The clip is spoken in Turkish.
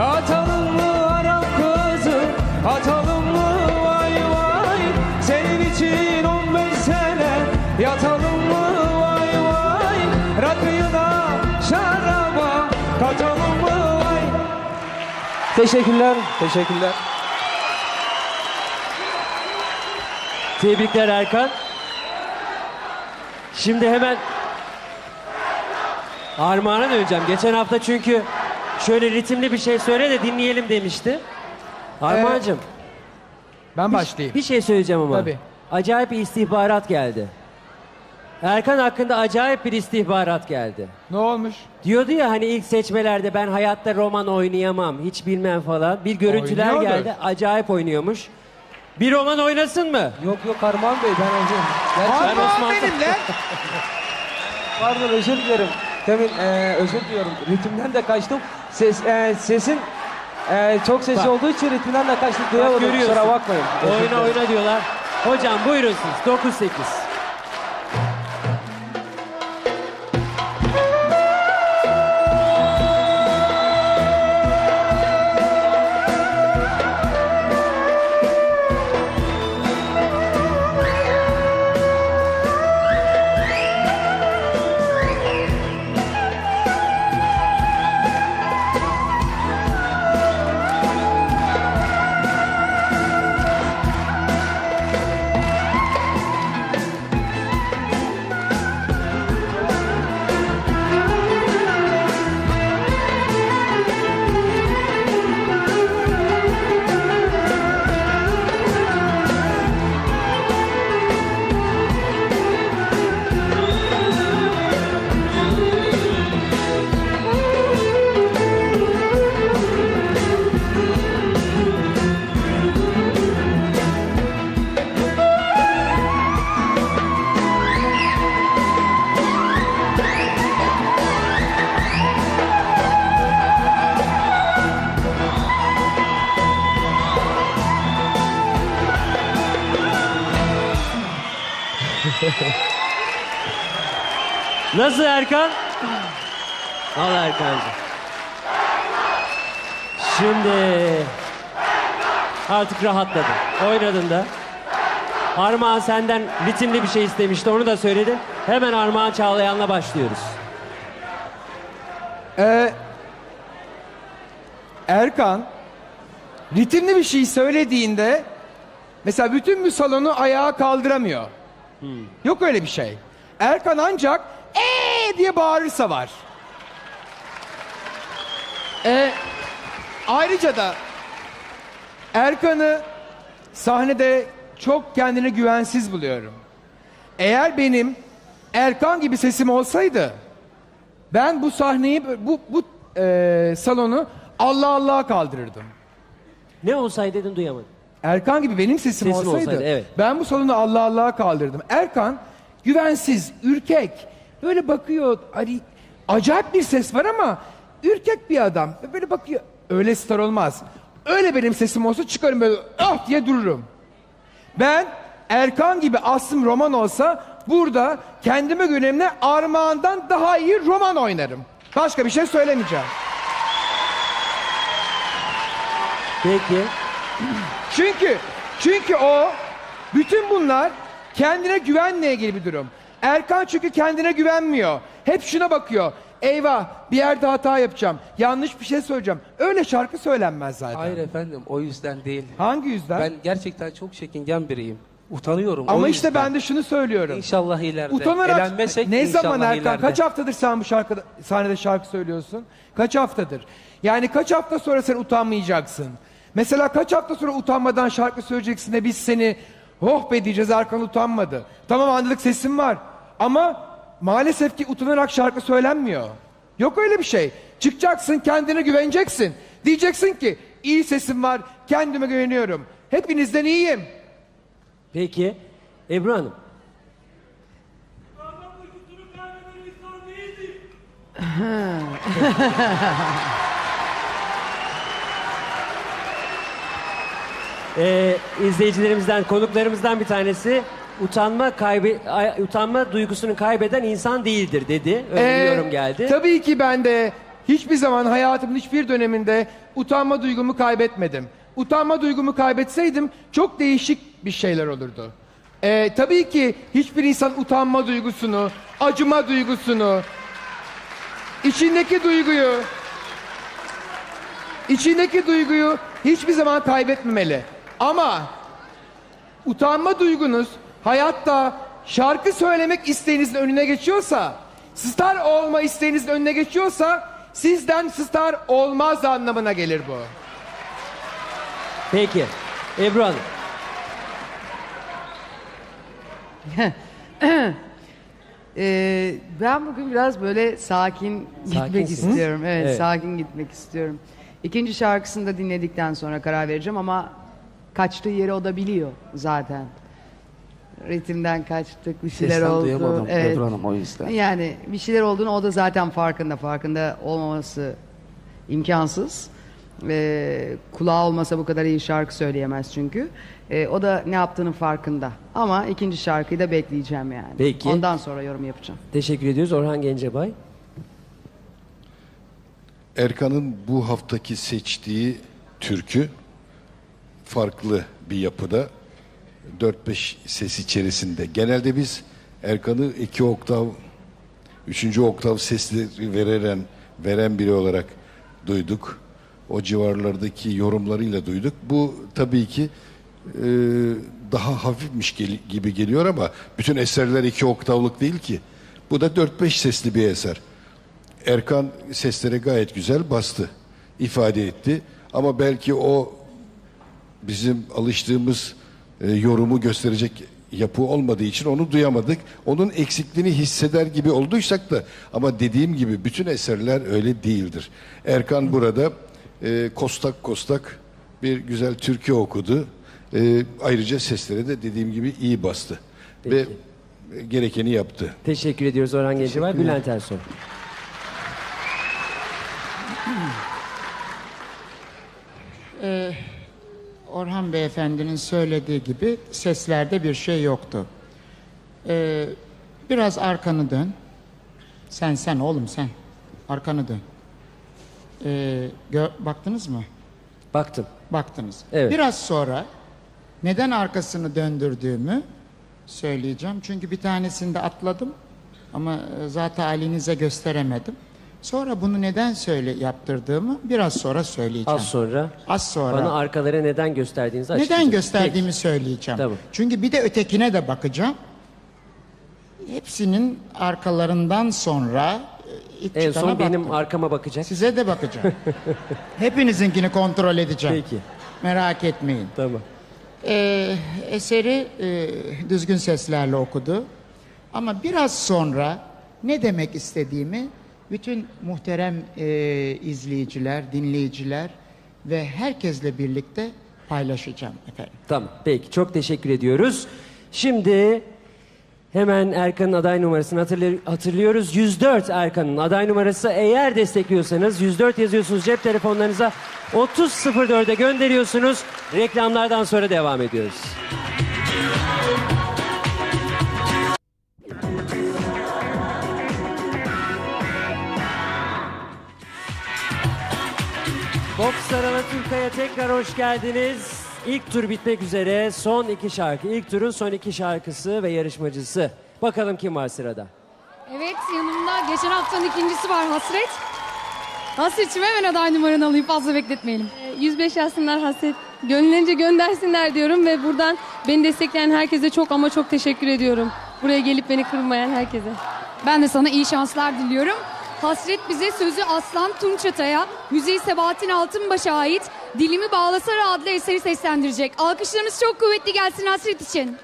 Atalım mı Arap kızı? Atalım mı? Vay vay. Senin için 15 sene Yatalım mı? Vay vay. Rakıyı şaraba Katalım mı? Vay. Teşekkürler, teşekkürler. Tebrikler Erkan. Şimdi hemen Armağan'a döneceğim. Geçen hafta çünkü şöyle ritimli bir şey söyle de dinleyelim demişti. Armağan'cığım Ben başlayayım. bir şey söyleyeceğim ama. Tabii. Acayip bir istihbarat geldi. Erkan hakkında acayip bir istihbarat geldi. Ne olmuş? Diyordu ya hani ilk seçmelerde ben hayatta roman oynayamam, hiç bilmem falan. Bir görüntüler Oynuyordur. geldi, acayip oynuyormuş. Bir roman oynasın mı? Yok yok Armağan Bey ben önce. Gerçekten Ben Osman- benimle. pardon özür dilerim. Demin e, özür diliyorum. Ritimden de kaçtım. Ses, e, sesin e, çok sesli Bak. olduğu için ritimden de kaçtım. Duyamadım. görüyorsun. Kusura bakmayın. Özür Oyna oyna diyorlar. Hocam buyurun siz 9-8. Nasıl Erkan? Al Erkan'cığım. Şimdi artık rahatladın. Oynadın da. Armağan senden ritimli bir şey istemişti. Onu da söyledin. Hemen Armağan Çağlayan'la başlıyoruz. Ee, Erkan ritimli bir şey söylediğinde mesela bütün bir salonu ayağa kaldıramıyor. Yok öyle bir şey. Erkan ancak ee diye bağırırsa var. Ee, ayrıca da Erkan'ı sahnede çok kendine güvensiz buluyorum. Eğer benim Erkan gibi sesim olsaydı ben bu sahneyi bu bu e, salonu Allah Allah'a kaldırırdım. Ne olsaydı dedin duyamadım. Erkan gibi benim sesim, Sesin olsaydı, olsaydı, evet. ben bu salonu Allah Allah'a kaldırdım. Erkan güvensiz, ürkek, böyle bakıyor. Hani acayip bir ses var ama ürkek bir adam. Böyle bakıyor. Öyle star olmaz. Öyle benim sesim olsa çıkarım böyle ah diye dururum. Ben Erkan gibi aslım roman olsa burada kendime göre armağandan daha iyi roman oynarım. Başka bir şey söylemeyeceğim. Peki. Çünkü çünkü o bütün bunlar kendine güvenle ilgili bir durum. Erkan çünkü kendine güvenmiyor. Hep şuna bakıyor. Eyvah bir yerde hata yapacağım. Yanlış bir şey söyleyeceğim. Öyle şarkı söylenmez zaten. Hayır efendim o yüzden değil. Hangi yüzden? Ben gerçekten çok çekingen biriyim. Utanıyorum. o Ama işte yüzden. ben de şunu söylüyorum. İnşallah ileride. Utanarak Elenmesek ne inşallah zaman Erkan ileride. kaç haftadır sen bu şarkıda sahnede şarkı söylüyorsun? Kaç haftadır? Yani kaç hafta sonra sen utanmayacaksın? Mesela kaç hafta sonra utanmadan şarkı söyleyeceksin de biz seni oh be diyeceğiz Erkan utanmadı. Tamam anladık sesin var ama maalesef ki utanarak şarkı söylenmiyor. Yok öyle bir şey. Çıkacaksın kendine güveneceksin. Diyeceksin ki iyi sesim var kendime güveniyorum. Hepinizden iyiyim. Peki. Ebru Hanım. Ee, izleyicilerimizden, konuklarımızdan bir tanesi utanma kaybe ay- utanma duygusunu kaybeden insan değildir dedi. Öyle bir Ee, yorum geldi. Tabii ki ben de hiçbir zaman hayatımın hiçbir döneminde utanma duygumu kaybetmedim. Utanma duygumu kaybetseydim çok değişik bir şeyler olurdu. Ee, tabii ki hiçbir insan utanma duygusunu, acıma duygusunu, içindeki duyguyu, içindeki duyguyu hiçbir zaman kaybetmemeli. Ama utanma duygunuz hayatta şarkı söylemek isteğinizin önüne geçiyorsa, star olma isteğinizin önüne geçiyorsa sizden star olmaz anlamına gelir bu. Peki. Ebru Hanım. Ee, ben bugün biraz böyle sakin gitmek Sakinsiniz. istiyorum. Evet, Evet. sakin gitmek istiyorum. İkinci şarkısını da dinledikten sonra karar vereceğim ama kaçtığı yeri o da biliyor zaten. Ritimden kaçtık, bir şeyler Sesten oldu. duyamadım Evet. Ebru Hanım o yüzden. Yani bir şeyler olduğunu o da zaten farkında. Farkında olmaması imkansız. Ee, kulağı olmasa bu kadar iyi şarkı söyleyemez çünkü. Ee, o da ne yaptığının farkında. Ama ikinci şarkıyı da bekleyeceğim yani. Peki. Ondan sonra yorum yapacağım. Teşekkür ediyoruz. Orhan Gencebay. Erkan'ın bu haftaki seçtiği türkü farklı bir yapıda 4-5 ses içerisinde. Genelde biz Erkan'ı iki oktav, üçüncü oktav sesleri veren, veren biri olarak duyduk. O civarlardaki yorumlarıyla duyduk. Bu tabii ki e, daha hafifmiş gel- gibi geliyor ama bütün eserler iki oktavlık değil ki. Bu da 4-5 sesli bir eser. Erkan seslere gayet güzel bastı, ifade etti. Ama belki o bizim alıştığımız e, yorumu gösterecek yapı olmadığı için onu duyamadık. Onun eksikliğini hisseder gibi olduysak da ama dediğim gibi bütün eserler öyle değildir. Erkan burada e, kostak kostak bir güzel türkü okudu. E, ayrıca seslere de dediğim gibi iyi bastı. Ve e, gerekeni yaptı. Teşekkür ediyoruz Orhan Gencebay. Bülent Ersoy. Orhan Beyefendi'nin söylediği gibi seslerde bir şey yoktu. Ee, biraz arkanı dön. Sen sen oğlum sen. Arkanı dön. Ee, baktınız mı? Baktım. Baktınız. Evet. Biraz sonra neden arkasını döndürdüğümü söyleyeceğim. Çünkü bir tanesinde atladım ama e, zaten halinize gösteremedim. Sonra bunu neden söyle yaptırdığımı biraz sonra söyleyeceğim. Az sonra Az sonra. bana arkaları neden gösterdiğinizi Neden açıklayacağım. gösterdiğimi söyleyeceğim. Tamam. Çünkü bir de ötekine de bakacağım. Hepsinin arkalarından sonra e, ilk Peki. En son benim baktım. arkama bakacak. Size de bakacağım. Hepinizinkini kontrol edeceğim. Peki. Merak etmeyin. Tamam. Ee, eseri e, düzgün seslerle okudu. Ama biraz sonra ne demek istediğimi bütün muhterem e, izleyiciler, dinleyiciler ve herkesle birlikte paylaşacağım efendim. Tamam. Peki. Çok teşekkür ediyoruz. Şimdi hemen Erkan'ın aday numarasını hatırlı- hatırlıyoruz. 104 Erkan'ın aday numarası. Eğer destekliyorsanız 104 yazıyorsunuz cep telefonlarınıza 3004'e gönderiyorsunuz. Reklamlardan sonra devam ediyoruz. Boksar Alaturka'ya tekrar hoş geldiniz. İlk tur bitmek üzere. Son iki şarkı. İlk turun son iki şarkısı ve yarışmacısı. Bakalım kim var sırada? Evet yanımda geçen haftanın ikincisi var Hasret. Hasret'cim hemen aday numaranı alayım fazla bekletmeyelim. 105 yazsınlar Hasret. Gönlünce göndersinler diyorum ve buradan beni destekleyen herkese çok ama çok teşekkür ediyorum. Buraya gelip beni kırmayan herkese. Ben de sana iyi şanslar diliyorum. Hasret bize sözü Aslan Tunçatay'a, müziği Sebahattin Altınbaş'a ait Dilimi Bağlasara adlı eseri seslendirecek. Alkışlarınız çok kuvvetli gelsin Hasret için.